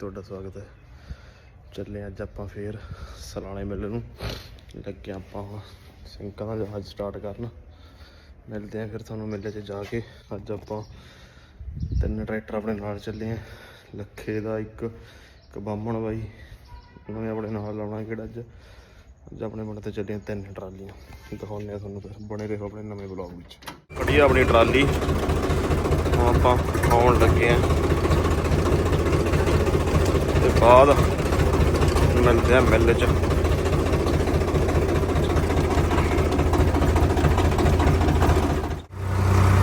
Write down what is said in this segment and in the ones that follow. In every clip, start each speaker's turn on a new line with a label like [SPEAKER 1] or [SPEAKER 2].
[SPEAKER 1] ਤੁਹਾਡਾ ਸਵਾਗਤ ਹੈ। ਚੱਲੇ ਅੱਜ ਆਪਾਂ ਫੇਰ ਸਲਾਣੇ ਮੇਲੇ ਨੂੰ। ਲੱਗੇ ਆਪਾਂ ਸਿੰਕਾਂ ਦਾ ਜਹਾਜ਼ ਸਟਾਰਟ ਕਰਨ। ਮਿਲਦੇ ਆਂ ਫਿਰ ਤੁਹਾਨੂੰ ਮੇਲੇ 'ਚ ਜਾ ਕੇ। ਅੱਜ ਆਪਾਂ ਤਿੰਨ ਟਰੈਕਟਰ ਆਪਣੇ ਨਾਲ ਚੱਲੇ ਆਂ ਲੱਖੇ ਦਾ ਇੱਕ ਇੱਕ ਬਾਹਮਣ ਬਾਈ। ਉਹਨਾਂ ਨੇ ਆਪਣੇ ਨਾਲ ਲਾਉਣਾ ਕਿਹੜਾ ਅੱਜ। ਅੱਜ ਆਪਣੇ ਪਿੰਡ ਤੇ ਚੱਲੀਆਂ ਤਿੰਨ ਟਰਾਲੀਆਂ। ਦਿਖਾਉਂਦੇ ਆ ਤੁਹਾਨੂੰ ਫਿਰ। ਬਣੇ ਰਹੋ ਆਪਣੇ ਨਵੇਂ ਬਲੌਗ ਵਿੱਚ। ਖੜੀ ਆ ਆਪਣੀ ਟਰਾਲੀ। ਹੁਣ ਆਪਾਂ ਆਉਣ ਲੱਗੇ ਆਂ ਬਾਅਦ ਮਿਲਦੇ ਆ ਮਿਲ ਚ।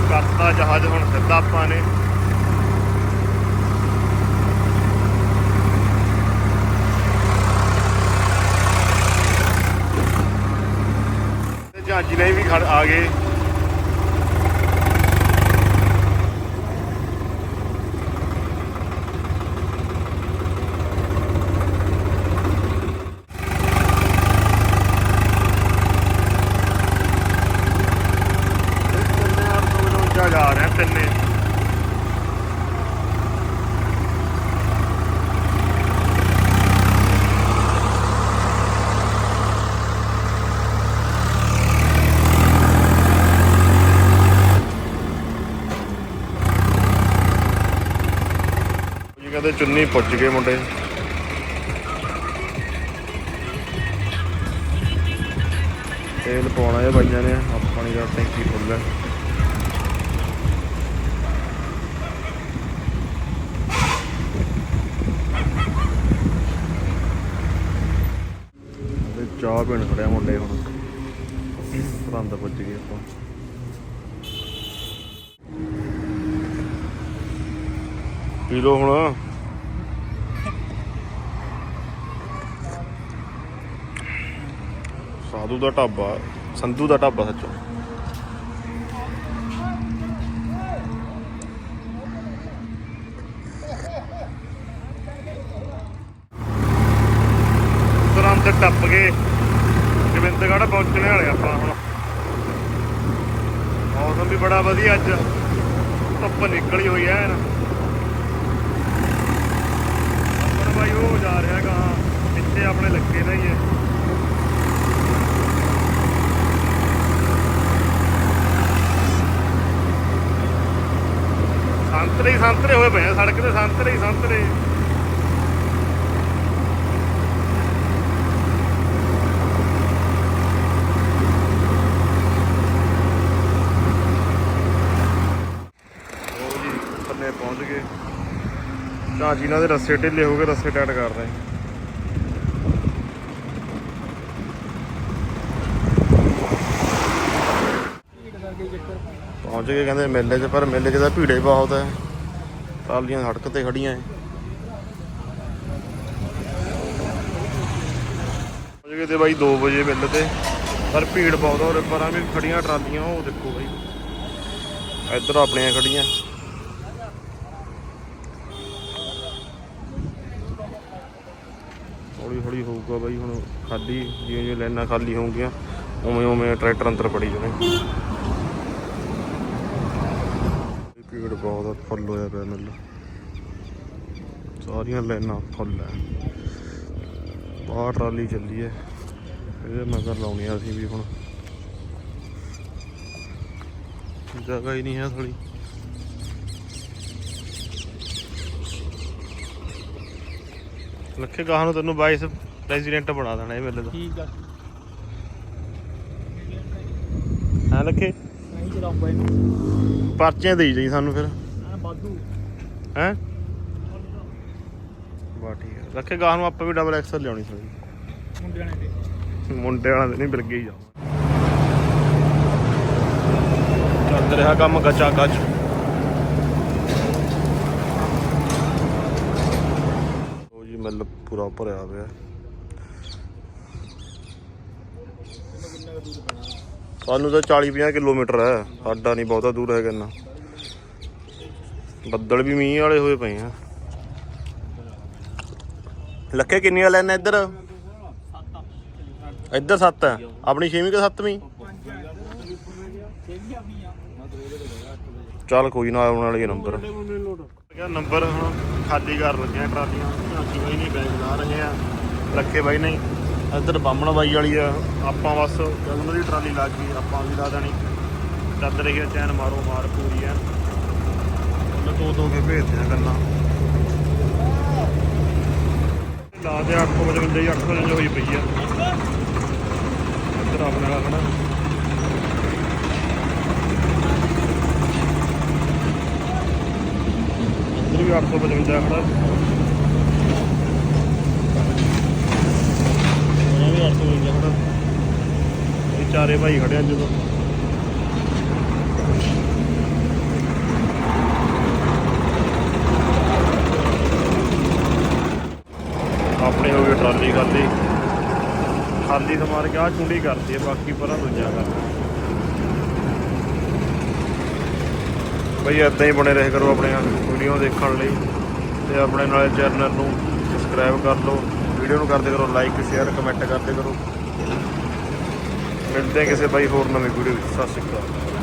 [SPEAKER 1] ਕਰਤਾ ਜਹਾਜ਼ ਹੁਣ ਸਿੱਧਾ ਆਪਾਂ ਨੇ। ਜਹਾਜ਼ ਲਈ ਵੀ ਖੜ ਆ ਗਏ ਤਿੰਨੇ ਆਪ ਤੋਂ ਜਾ ਰਿਹਾ ਤਿੰਨੇ ਜੀ ਕਹਿੰਦੇ ਚੁੰਨੀ ਪੁੱਜ ਗਏ ਮੁੰਡੇ। ਤੇਲ ਪਾਉਣਾ ਹੈ ਬਾਈਆਂ ਨੇ ਆਪਣੀ ਦਾ ਟੈਂਕੀ ਫੁੱਲ ਹੈ ਚਾਹ ਪੀਣ ਖੜਿਆ ਮੁੰਡੇ ਹੁਣ। ਸਰੰਦ ਪੁੱਜ ਗਏ ਆਪਾਂ। ਪੀ ਲੋ ਹੁਣ। ਸਾਧੂ ਦਾ ਢਾਬਾ, ਸੰਧੂ ਦਾ ਢਾਬਾ ਸੱਚੋ। ਤੁਰੰਤ ਟੱਪ ਗਏ। ਗੋਬਿੰਦਗੜ੍ਹ ਪਹੁੰਚਣੇ ਵਾਲੇ ਆਪਾਂ ਹੁਣ। ਮੌਸਮ ਵੀ ਬੜਾ ਵਧੀਆ ਅੱਜ। ਧੁੱਪ ਨਿਕਲੀ ਹੋਈ ਐ ਨਾ ਆਪਣਾ ਭਾਈ ਉਹ ਜਾ ਰਿਹਾ ਗਾ ਪਿੱਛੇ ਆਪਣੇ ਲੱਗੇ ਦਾ ਹੀ ਸੰਤਰੇ ਹੀ ਸੰਤਰੇ ਹੋਏ ਪਏ ਆ, ਸੜਕ ਤੇ ਸੰਤਰੇ ਹੀ ਸੰਤਰੇ। ਉਹ ਪਹੁੰਚ ਗਏ। ਝਾਂਜੀ ਇਹਨਾਂ ਦੇ ਰੱਸੇ ਢਿੱਲੇ ਹੋ ਗਏ ਰੱਸੇ ਟਾਈਟ ਕਰ ਰਹੇ। ਪਹੁੰਚ ਗਏ ਕਹਿੰਦੇ ਮੇਲੇ 'ਚ, ਪਰ ਮੇਲੇ 'ਚ ਤਾਂ ਭੀੜੇ ਬਹੁਤ ਹੈ ਟਰਾਲੀਆਂ ਸੜਕ ਤੇ ਖੜੀਆਂ ਐ। ਪਹੁੰਚ ਗਏ ਤੇ ਬਾਈ 2 ਵਜੇ ਮੇਲੇ ਤੇ, ਪਰ ਭੀੜ ਬਹੁਤ ਹੋ ਪਰਾਂ ਵੀ ਖੜੀਆਂ ਟਰਾਲੀਆਂ, ਉਹ ਦੇਖੋ ਬਾਈ। ਇੱਧਰ ਆਪਣੀਆਂ ਖੜੀਆਂ। ਹੌਲੀ ਹੌਲੀ ਹੋਊਗਾ ਬਾਈ, ਹੁਣ ਖਾਲੀ ਜਿਵੇਂ ਜਿਵੇਂ ਲਾਈਨਾਂ ਖਾਲੀ ਹੋਣਗੀਆਂ ਉਵੇਂ ਉਵੇਂ ਟਰੈਕਟਰ ਅੰਦਰ ਪੜੀ ਜਾਣੇ। ਭੀੜ ਬਹੁਤ ਫੁੱਲ ਹੋਇਆ ਪਿਆ ਮਿਲ ਸਾਰੀਆਂ ਲਾਈਨਾਂ ਫੁੱਲ ਐ ਬਾਹਰ ਟਰਾਲੀ ਚੱਲੀ ਐ। ਇਹਦੇ ਮਗਰ ਲਾਉਣੀ ਆ ਅਸੀਂ ਵੀ ਹੁਣ। ਜਗ੍ਹਾ ਹੀ ਨਹੀਂ ਹੈ ਥੋੜੀ ਲੱਖੇ ਗਾਹ ਨੂੰ ਤੈਨੂੰ ਵਾਈਸ ਪ੍ਰੈਜ਼ੀਡੈਂਟ ਬਣਾ ਦੇਣਾ ਇਹ ਮੇਲੇ ਦਾ।
[SPEAKER 2] ਠੀਕ ਆ।
[SPEAKER 1] ਹਾਂ ਲੱਖੇ?
[SPEAKER 2] ਨਹੀਂ ਚਲਾਉਂਗਾ ਇਹਨੂੰ।
[SPEAKER 1] ਪਰਚੀਆਂ ਦੇਈ ਜਾਈ ਸਾਨੂੰ ਫਿਰ। ਹੈ? ਬਾ ਠੀਕ ਹੈ ਲੱਖੇ ਗਾਹ ਨੂੰ ਆਪਾਂ ਵੀ ਡਬਲ ਐਕਸਲ ਲਿਆਉਣੀ ਸੀ। ਮੁੰਡੇ ਵਾਲਾ ਤੇ ਨਹੀਂ ਬਿਲ ਗਈ ਜਾ ਚੱਲ ਰਿਹਾ ਕੰਮ ਗੱਚਾ ਗੱਚ ਉਹ ਜੀ ਮਿਲ ਪੂਰਾ ਭਰਿਆ ਪਿਆ ਸਾਨੂੰ ਤਾਂ 40 50 ਕਿਲੋਮੀਟਰ ਹੈ। ਸਾਡਾ ਨਹੀਂ, ਬਹੁਤਾ ਦੂਰ ਹੈਗਾ ਇੰਨਾ। ਬੱਦਲ ਵੀ ਮੀਂਹ ਵਾਲੇ ਹੋਏ ਪਏ ਆ। ਲੱਖੇ ਕਿੰਨੀਆਂ ਲੈਣਾ ਇੱਧਰ? ਇੱਧਰ 7 ਹੈ। ਆਪਣੀ 6ਵੀਂ ਕਿ 7ਵੀਂ ਚੱਲ ਕੋਈ ਨਾ, ਆਉਣ ਵਾਲੀ ਨੰਬਰ। ਕਿਆ ਨੰਬਰ ਹੁਣ ਖਾਲੀ ਕਰ ਲੱਗੇ ਟਰਾਲੀਆਂ। ਬਾਈ ਨਹੀਂ ਬੈਗ ਲਾ ਰਹੇ ਆ। ਲੱਖੇ ਬਾਈ ਨਹੀਂ ਇੱਧਰ ਬਾਹਮਣ ਬਾਈ ਵਾਲੀ ਆ, ਆਪਾਂ ਬਸ ਜਦ ਦੀ ਟਰਾਲੀ ਲੱਗ ਗਈ, ਆਪਾਂ ਵੀ ਲਾ ਦੇਣੀ। ਚੱਦ ਰਹੀ ਆ, ਚੈਨ ਮਾਰੋ, ਮਾਰ ਪੂਰੀ ਆ। ਉਹਨੇ ਦੋ ਦੋ ਕੇ ਭੇਜਦੇ ਆ ਗੱਲਾਂ। ਲਾ ਦੇ 855 855 ਹੋਈ ਪਈ ਆ। ਇੱਧਰ ਆਪਣੇ ਵਾਲਾ ਖੜਾ। ਇੱਧਰ ਵੀ 855 ਖੜਾ ਇਹ ਵੀ 855 ਖੜਾ ਇਹ ਚਾਰੇ ਭਾਈ ਖੜੇ ਜਦੋਂ। ਆਪਣੇ ਹੋ ਗਈ ਟਰਾਲੀ ਖਾਲੀ। ਖਾਲੀ ਤਾਂ ਮਾਰ ਕੇ ਆ ਚੁੰਡੀ ਕਰਦੀ ਹੈ ਬਾਕੀ ਪਰਾਂ ਦੂਜਾ ਕਰ। ਬਈ ਏਦਾਂ ਹੀ ਬਣੇ ਰਹੇ ਕਰੋ ਆਪਣੇ ਵੀਡੀਓ ਦੇਖਣ ਲਈ। ਤੇ ਆਪਣੇ ਨਾਲ ਚੈਨਲ ਨੂੰ ਸਬਸਕ੍ਰਾਈਬ ਕਰ ਲਓ। ਵੀਡੀਓ ਨੂੰ ਕਰਦੇ ਕਰੋ ਲਾਈਕ ਸ਼ੇਅਰ ਕਮੈਂਟ ਕਰਦੇ ਕਰੋ। ਮਿਲਦੇ ਹਾਂ ਕਿਸੇ ਬਾਈ ਹੋਰ ਨਵੇਂ ਵੀਡੀਓ ਵਿੱਚ। ਸਤਿ ਸ਼੍ਰੀ ਅਕਾਲ।